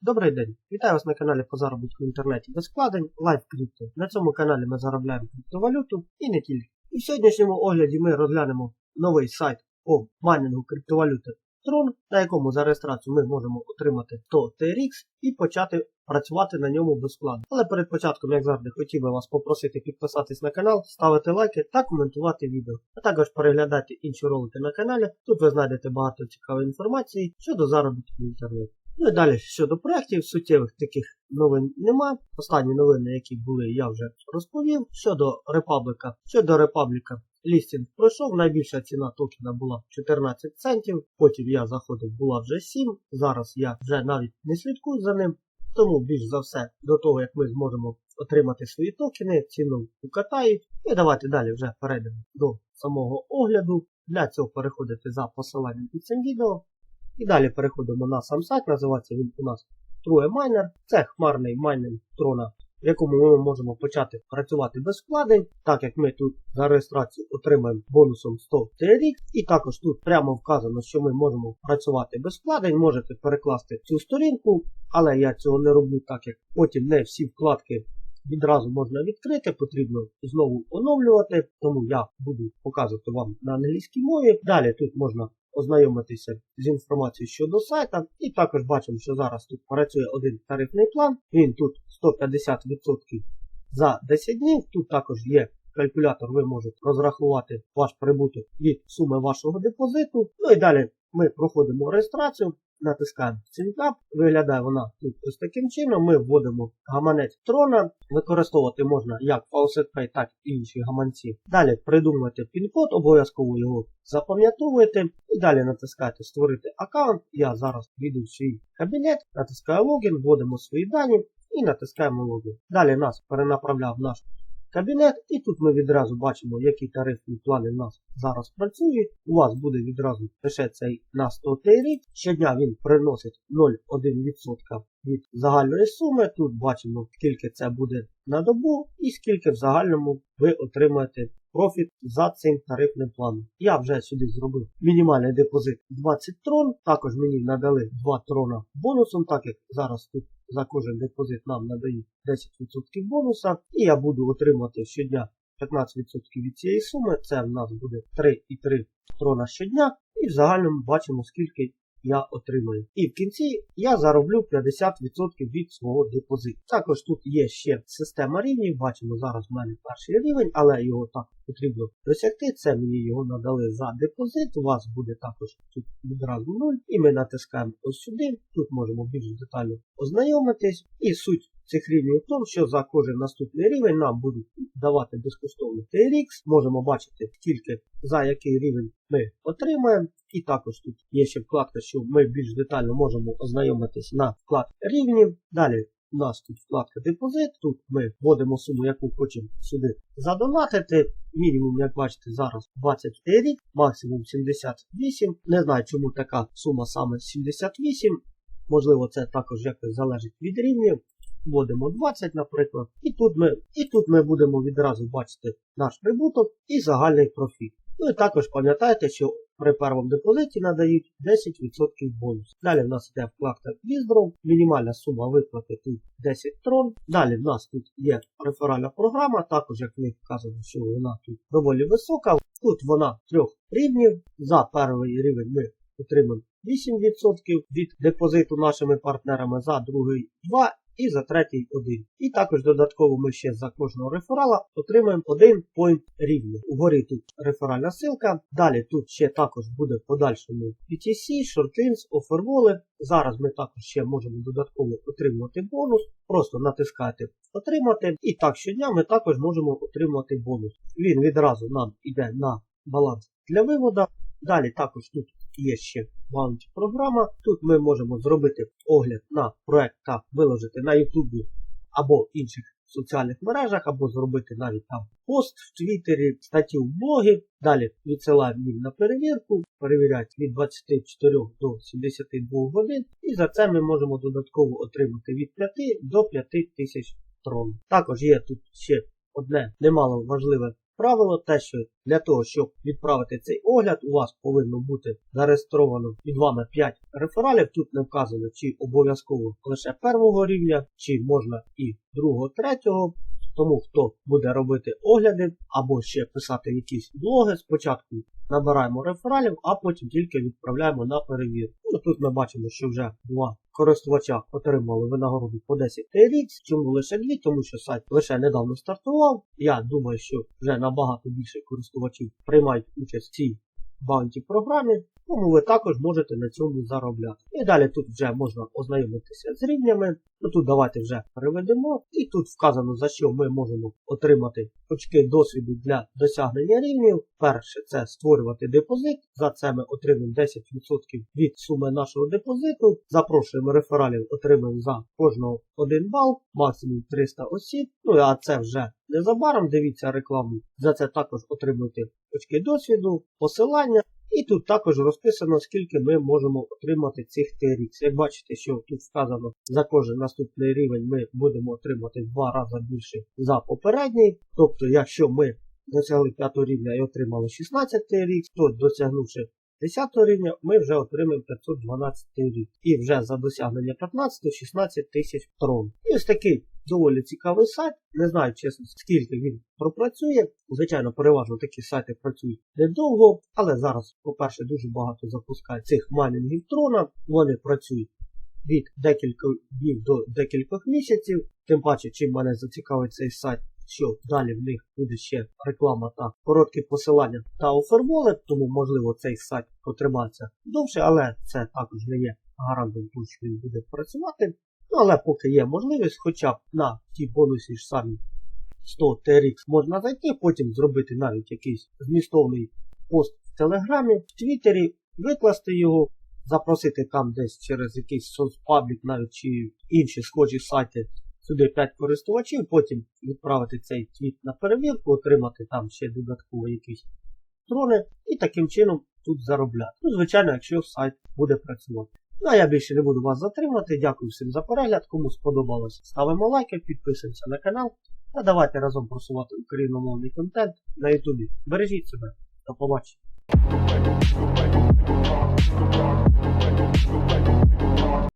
Добрий день! Вітаю вас на каналі по заробітку в інтернеті без вкладень Live Crypto. На цьому каналі ми заробляємо криптовалюту і не тільки. І в сьогоднішньому огляді ми розглянемо новий сайт по майнінгу криптовалюти Tron, на якому за реєстрацію ми можемо отримати 100 TRX і почати працювати на ньому безплатно. Але перед початком, як завжди, хотів би вас попросити підписатись на канал, ставити лайки та коментувати відео. А також переглядати інші ролики на каналі. Тут ви знайдете багато цікавої інформації щодо заробітку в інтернеті. Ну і далі щодо проєктів, суттєвих таких новин нема. Останні новини, які були, я вже розповів. Щодо Репабліка, щодо Репабліка, лістінг пройшов. Найбільша ціна токена була 14 центів. Потім я заходив, була вже 7. Зараз я вже навіть не слідкую за ним. Тому більш за все, до того як ми зможемо отримати свої токени, ціну укатають. І давайте далі вже перейдемо до самого огляду. Для цього переходите за посиланням під цим відео. І далі переходимо на сам сайт, називається він у нас True Miner. Це хмарний майнинг трона, в якому ми можемо почати працювати без вкладень, так як ми тут за реєстрацію отримаємо бонусом 100 TRX. І також тут прямо вказано, що ми можемо працювати без вкладень, можете перекласти цю сторінку, але я цього не роблю, так як потім не всі вкладки. Відразу можна відкрити, потрібно знову оновлювати, тому я буду показувати вам на англійській мові. Далі тут можна ознайомитися з інформацією щодо сайта. І також бачимо, що зараз тут працює один тарифний план. Він тут 150% за 10 днів. Тут також є калькулятор, ви можете розрахувати ваш прибуток від суми вашого депозиту. Ну і далі ми проходимо реєстрацію. Натискаємо CityCap, виглядає вона тут ось таким чином. Ми вводимо гаманець трона. Використовувати можна як FaucetPay, так і інші гаманці. Далі придумуєте пін-код, обов'язково його запам'ятовуєте. І далі натискаєте Створити аккаунт. Я зараз війду в свій кабінет, натискаю логін, вводимо свої дані і натискаємо логін. Далі нас перенаправляв наш кабінет, і тут ми відразу бачимо, які тарифні плани в нас зараз працюють. У вас буде відразу лише цей на 100 рік. Щодня він приносить 0,1% від загальної суми. Тут бачимо, скільки це буде на добу і скільки в загальному ви отримаєте профіт за цим тарифним планом. Я вже сюди зробив мінімальний депозит 20 трон. Також мені надали 2 трона бонусом, так як зараз тут за кожен депозит нам надають 10% бонуса. І я буду отримати щодня 15% від цієї суми. Це в нас буде 3,3 трона щодня. І в загальному бачимо, скільки я отримаю. І в кінці я зароблю 50% від свого депозиту. Також тут є ще система рівнів. Бачимо, зараз в мене перший рівень, але його так потрібно досягти. Це мені його надали за депозит. У вас буде також тут відразу 0. І ми натискаємо ось сюди. Тут можемо більш детально ознайомитись. І суть цих рівнів в тому, що за кожен наступний рівень нам будуть давати безкоштовно TRX. Можемо бачити, скільки за який рівень ми отримаємо. І також тут є ще вкладка, що ми більш детально можемо ознайомитись на вклад рівнів. Далі у нас тут вкладка депозит. Тут ми вводимо суму, яку хочемо сюди задонатити. Мінімум, як бачите, зараз 20 рік, максимум 78. Не знаю, чому така сума саме 78. Можливо, це також якось залежить від рівнів. Вводимо 20, наприклад. І тут ми і тут ми будемо відразу бачити наш прибуток і загальний профіт. Ну і також пам'ятайте, що при першому депозиті надають 10% бонус. Далі в нас йде вкладка Withdraw, мінімальна сума виплати тут 10 трон. Далі в нас тут є реферальна програма, також як ви вказано, що вона тут доволі висока. Тут вона трьох рівнів. За перший рівень ми отримаємо 8% від депозиту нашими партнерами, за другий 2% і за третій 1. І також додатково ми ще за кожного реферала отримаємо 1 point рівня. Угорі тут реферальна ссылка. Далі тут ще також буде в подальшому PTC, Shortins, Offerwallet. Зараз ми також ще можемо додатково отримувати бонус. Просто натискати Отримати. І так щодня ми також можемо отримати бонус. Він відразу нам йде на баланс для виводу. Далі також тут є ще баунті програма. Тут ми можемо зробити огляд на проект та виложити на YouTube або інших соціальних мережах, або зробити навіть там пост в Твіттері, статтю в блогі. Далі відсилаємо їм на перевірку, перевіряють від 24 до 72 годин. І за це ми можемо додатково отримати від 5 до 5 тисяч трон. Також є тут ще одне немало важливе правило те, що для того, щоб відправити цей огляд, у вас повинно бути зареєстровано під вами 5 рефералів. Тут не вказано, чи обов'язково лише першого рівня, чи можна і другого, третього. Тому хто буде робити огляди або ще писати якісь блоги, спочатку набираємо рефералів, а потім тільки відправляємо на перевірку. Ну, тут ми бачимо, що вже два користувача отримали винагороду по 10 TRX. Чому лише дві? Тому що сайт лише недавно стартував. Я думаю, що вже набагато більше користувачів приймають участь в цій баунті програмі. Тому ви також можете на цьому заробляти. І далі тут вже можна ознайомитися з рівнями. Ну тут давайте вже переведемо. І тут вказано, за що ми можемо отримати очки досвіду для досягнення рівнів. Перше це створювати депозит. За це ми отримаємо 10% від суми нашого депозиту. Запрошуємо рефералів, отримаємо за кожного 1 бал, максимум 300 осіб. Ну а це вже незабаром. Дивіться рекламу. За це також отримуєте очки досвіду, посилання. І тут також розписано, скільки ми можемо отримати цих TRX. Як бачите, що тут вказано, за кожен наступний рівень ми будемо отримати в два рази більше за попередній. Тобто, якщо ми досягли 5 рівня і отримали 16 TRX, то досягнувши 10 рівня, ми вже отримаємо 512 рік. І вже за досягнення 15 16 тисяч трон. І ось такий доволі цікавий сайт. Не знаю, чесно, скільки він пропрацює. Звичайно, переважно такі сайти працюють недовго, але зараз, по-перше, дуже багато запускають цих майнінгів трона. Вони працюють від декількох днів до декількох місяців. Тим паче, чим мене зацікавить цей сайт, що далі в них буде ще реклама та короткі посилання та оферболи, тому можливо цей сайт потримається довше, але це також не є гарантом того, що він буде працювати. Ну, але поки є можливість, хоча б на ті бонуси ж самі 100 TRX можна зайти, потім зробити навіть якийсь змістовний пост в Телеграмі, в Твіттері, викласти його, запросити там десь через якийсь соцпаблік навіть чи інші схожі сайти сюди 5 користувачів, потім відправити цей твіт на перевірку, отримати там ще додатково якісь трони і таким чином тут заробляти. Ну, звичайно, якщо сайт буде працювати. Ну а я більше не буду вас затримувати. Дякую всім за перегляд. Кому сподобалось, ставимо лайки, підписуємося на канал. Та давайте разом просувати україномовний контент на Ютубі. Бережіть себе. До побачення.